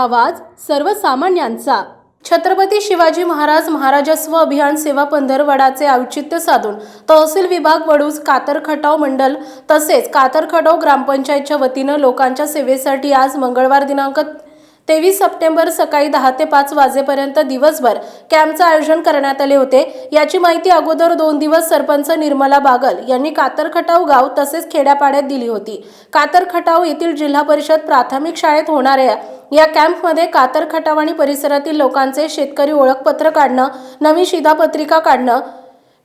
आवाज सर्वसामान्यांचा. छत्रपती शिवाजी महाराज महाराजस्व अभियान सेवा पंधरवडाचे औचित्य साधून तहसील विभाग वडूज कातरखटाव मंडल तसेच कातरखटाव ग्रामपंचायतच्या वतीनं लोकांच्या सेवेसाठी आज मंगळवार दिनांक तेवीस सप्टेंबर सकाळी दहा ते पाच वाजेपर्यंत दिवसभर कॅम्पचं आयोजन करण्यात आले होते. याची माहिती अगोदर दोन दिवस सरपंच निर्मला बागल यांनी कातरखटाव गाव तसेच खेड्यापाड्यात दिली होती. कातरखटाव येथील जिल्हा परिषद प्राथमिक शाळेत होणाऱ्या या कॅम्पमध्ये कातरखटाव आणि परिसरातील लोकांचे शेतकरी ओळखपत्र काढणं नवी शिधापत्रिका काढणं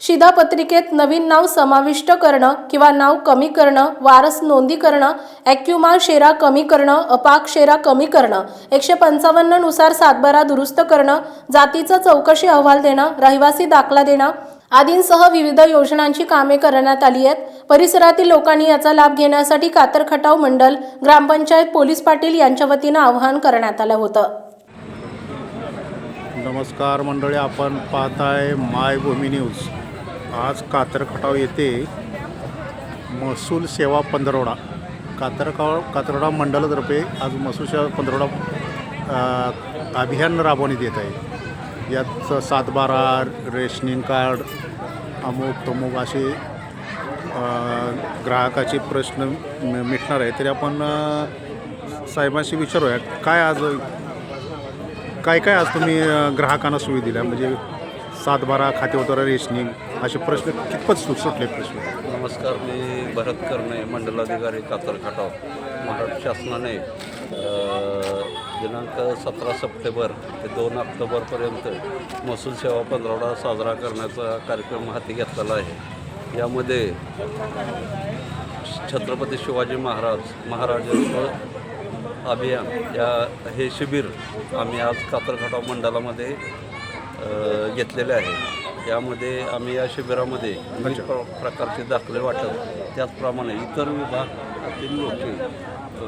शिधापत्रिकेत नवीन नाव समाविष्ट करणं किंवा नाव कमी करणं वारस नोंदी करणं ॲक्युमा शेरा कमी करणं अपाक शेरा कमी करणं एकशे पंचावन्ननुसार सातबारा दुरुस्त करणं जातीचा चौकशी अहवाल देणं रहिवासी दाखला देणं आदींसह विविध योजनांची कामे करण्यात आली आहेत. परिसरातील लोकांनी याचा लाभ घेण्यासाठी कातरखटाव मंडल ग्रामपंचायत पोलीस पाटील यांच्या वतीनं आवाहन करण्यात आलं होतं. नमस्कार मंडळी आपण पाहताय मायभूमी न्यूज. आज कातरखटाव येथे महसूल सेवा पंधरवडा. कातरगाव कातरवडा मंडळातर्फे आज महसूल सेवा पंधरवडा अभियान राबवण्यात येत आहे. यात सातबारा रेशनिंग कार्ड अमुक तमुक असे ग्राहकाचे प्रश्न मिटणार आहे. तरी आपण साहेबांशी विचारूया काय आज काय काय आज तुम्ही ग्राहकांना सुविधा दिल्या म्हणजे सातबारा खातेवतर रेशनिंग असे प्रश्न कितपत सु सुटले प्रश्न? नमस्कार मी भरत करणे मंडलाधिकारी कातर खटाव महाराष्ट्र शासनाने अ, दिनांक सतरा सप्टेंबर ते दोन ऑक्टोबरपर्यंत महसूल सेवा पंधरवडा साजरा करण्याचा कार्यक्रम हाती घेतलेला आहे. यामध्ये छत्रपती शिवाजी महाराज महाराज अभियान या हे शिबिर आम्ही आज कातरखटाव मंडळामध्ये घेतलेले आहे. यामध्ये आम्ही या शिबिरामध्ये विविध प्र प्रकारचे दाखले वाटत त्याचप्रमाणे इतर विभागातील लोके अ,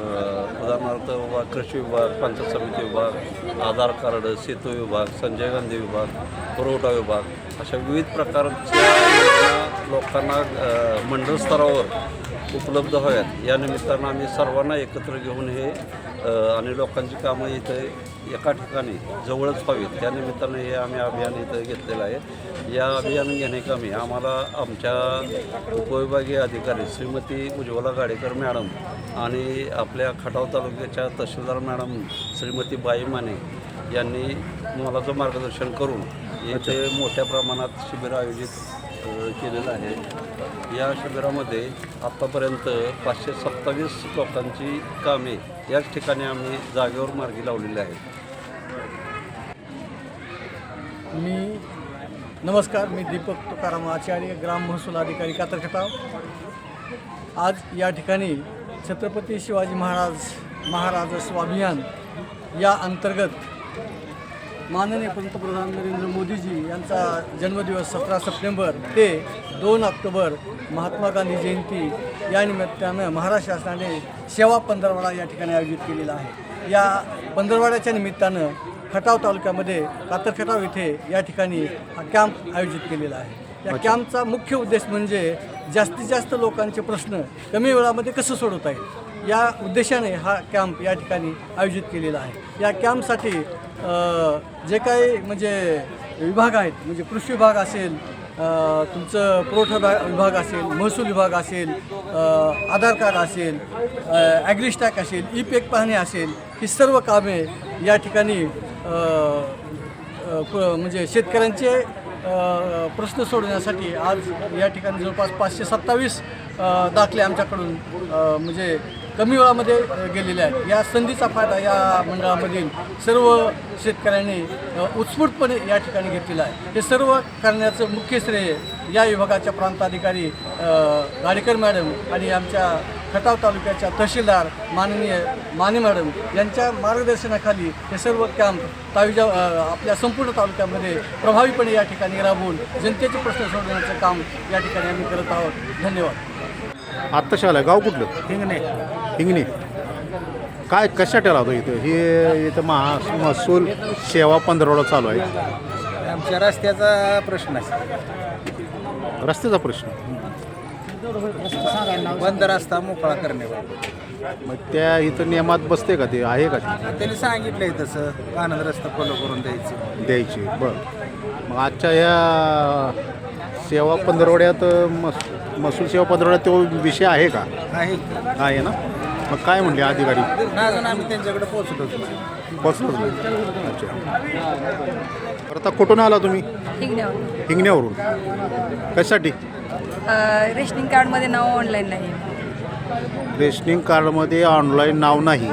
उदाहरणार्थ वा कृषी विभाग पंचायत समिती विभाग आधार कार्ड सेतू विभाग संजय गांधी विभाग पुरवठा विभाग अशा विविध प्रकारच्या योजना लोकांना मंडळ स्तरावर उपलब्ध व्हाव्यात या निमित्तानं आम्ही सर्वांना एकत्र घेऊन हे आणि लोकांची कामं इथे एका ठिकाणी जवळच व्हावीत. त्या निमित्तानं हे आम्ही अभियान इथं घेतलेलं आहे. या अभियान घेण्याकामी आम्हाला आमच्या उपविभागीय अधिकारी श्रीमती उज्ज्वला गाडेकर मॅडम आणि आपल्या खटाव तालुक्याच्या तहसीलदार मॅडम श्रीमती बाई माने यांनी मोलाचं मार्गदर्शन करून येथे मोठ्या प्रमाणात शिबिर आयोजित केलेलं आहे. या शिबिरामध्ये आत्तापर्यंत पाचशे सत्तावीस लोकांची कामे याच ठिकाणी आम्ही जागेवर मार्गी लावलेली आहेत. मी नमस्कार मी दीपक तुकाराम आचार्य ग्राम महसूल अधिकारी कातरखटाव आज या ठिकाणी छत्रपती शिवाजी महाराज महाराजस्व अभियान या अंतर्गत माननीय पंतप्रधान नरेंद्र मोदीजी यांचा जन्मदिवस सतरा सप्टेंबर ते दोन ऑक्टोबर महात्मा गांधी जयंती या निमित्तानं महाराष्ट्र शासनाने सेवा पंधरवडा या ठिकाणी आयोजित केलेला आहे. या पंधरवड्याच्या निमित्तानं खटाव तालुक्यामध्ये कातरखटाव येथे या ठिकाणी हा कॅम्प आयोजित केलेला आहे. या कॅम्पचा मुख्य उद्देश म्हणजे जास्तीत जास्त लोकांचे प्रश्न कमी वेळामध्ये कसं सोडवता येईल? या उद्देशाने हा कॅम्प या ठिकाणी आयोजित केलेला आहे. या कॅम्पसाठी जे काही म्हणजे विभाग आहेत म्हणजे कृषी विभाग असेल तुमचं पुरवठा विभाग असेल महसूल विभाग असेल आधार कार्ड असेल ॲग्रिस्टॅक असेल ई पेक पाहणे असेल ही सर्व कामे या ठिकाणी प- म्हणजे शेतकऱ्यांचे प्रश्न सोडवण्यासाठी आज या ठिकाणी जवळपास पाचशे सत्तावीस दाखले आमच्याकडून म्हणजे कमी वेळामध्ये गेलेल्या गेलेले आहेत. या संधीचा फायदा या मंडळामधील सर्व शेतकऱ्यांनी उत्स्फूर्तपणे या ठिकाणी घेतलेला आहे. हे सर्व करण्याचं मुख्य श्रेय या विभागाच्या प्रांताधिकारी अ, गाडेकर मॅडम आणि आमच्या खटाव तालुक्याच्या तहसीलदार माननीय माने मॅडम यांच्या मार्गदर्शनाखाली हे सर्व कॅम्प ताविजा आपल्या संपूर्ण तालुक्यामध्ये प्रभावीपणे या ठिकाणी राबवून जनतेचे प्रश्न सोडवण्याचं काम या ठिकाणी आम्ही करत आहोत. धन्यवाद. आत्ताशी आलं गाव कुठलं? हिंगणे. हिंगणे. काय कशा ठेला होतं इथं? हे इथं महा महसूल सेवा पंधरवडा चालू आहे. आमच्या रस्त्याचा प्रश्न आहे. रस्त्याचा प्रश्न? बंद रस्ता मोकळा करणे मग त्या इथं नियमात बसते का ते? आहे का ते? त्यांनी सांगितलंय तसं आनंद रस्ता फॉलो करून द्यायचं. द्यायची. बरं. मग आजच्या या सेवा पंधरवड्यात मस महसूल सेवा पंधरवड्यात तो विषय आहे का? आहे आहे ना? मग काय म्हणले अधिकारी? ना अजून आम्ही त्यांच्याकडे पोहोचलोच नाही. पोचलोच नाही. अच्छा. बरं आता कुठून आला तुम्ही? हिंगण्यावर हिंगण्यावरून. कशासाठी? रेशनिंग कार्डमध्ये नाव ऑनलाईन नाही. रेशनिंग कार्डमध्ये ऑनलाईन नाव नाही.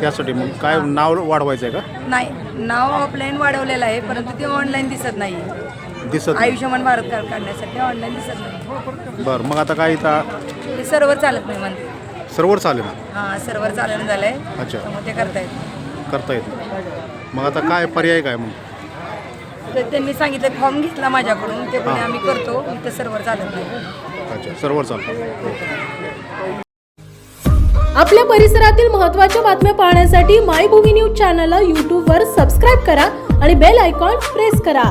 त्यासाठी मग काय नाव वाढवायचं आहे का? नाही नाव ऑफलाईन वाढवलेलं आहे परंतु ते ऑनलाईन दिसत नाही. दिसत नाही. आयुष्यमान भारत कार्ड काढण्यासाठी ऑनलाईन दिसत नाही. बरं मग आता काय इथं? ते सर्व्हर चालत नाही म्हणते. सर्वर चालेल ना? हां सर्व्हर चालणं झालं आहे अच्छा. त्यामुळे ते करतायत करता येत मग आता काय पर्याय काय मग? तर त्यांनी सांगितलं फॉर्म घेतला माझ्याकडून. ते पुणे आम्ही करतो. ते सर्व्हर चालत नाही. अच्छा सर्वर चालतं आपल्या परिसरातील महत्त्वाच्या बातम्या पाहण्यासाठी मायभूमी न्यूज चॅनलला यूट्यूबवर सबस्क्राईब करा आणि बेल आयकॉन प्रेस करा.